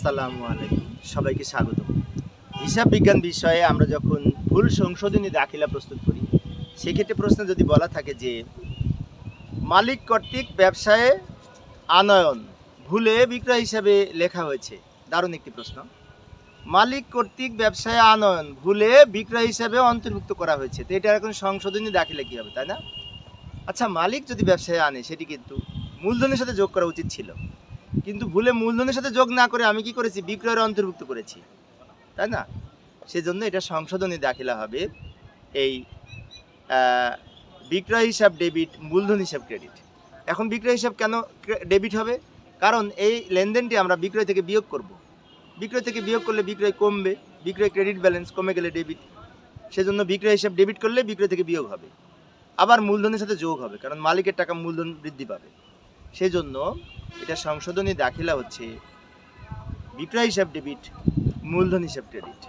আসসালামু আলাইকুম। সবাইকে স্বাগত হিসাব বিজ্ঞান বিষয়ে আমরা যখন ভুল সংশোধনী দাখিলা প্রস্তুত করি, সেক্ষেত্রে প্রশ্ন যদি বলা থাকে যে, মালিক কর্তৃক ব্যবসায়ে আনয়ন ভুলে বিক্রয় হিসাবে লেখা হয়েছে, দারুণ একটি প্রশ্ন। মালিক কর্তৃক ব্যবসায় আনয়ন ভুলে বিক্রয় হিসাবে অন্তর্ভুক্ত করা হয়েছে, তো এটা এখন সংশোধনী দাখিলা কী হবে, তাই না? আচ্ছা মালিক যদি ব্যবসায় আনে, সেটি কিন্তু মূলধনের সাথে যোগ করা উচিত ছিল। কিন্তু ভুলে মূলধনের সাথে যোগ না করে আমি কি করেছি? বিক্রয়ের অন্তর্ভুক্ত করেছি। তাই না? সেজন্য এটা সংশোধনী দাখিলা হবে। এই বিক্রয় হিসাব ডেবিট, মূলধন হিসাব ক্রেডিট। এখন বিক্রয় হিসাব কেন ডেবিট হবে? কারণ এই লেনদেনটি আমরা বিক্রয় থেকে বিয়োগ করব। বিক্রয় থেকে বিয়োগ করলে বিক্রয় কমবে, বিক্রয় ক্রেডিট ব্যালেন্স কমে গেলে ডেবিট। সেজন্য বিক্রয় হিসাব ডেবিট করলে বিক্রয় থেকে বিয়োগ হবে। আবার মূলধনের সাথে যোগ হবে, কারণ মালিকের টাকা মূলধন বৃদ্ধি পাবে। সেজন্য এটা সংশোধনী দাখিলা হচ্ছে। বিক্রয় হিসাব ডেবিট মূলধন হিসাব ক্রেডিট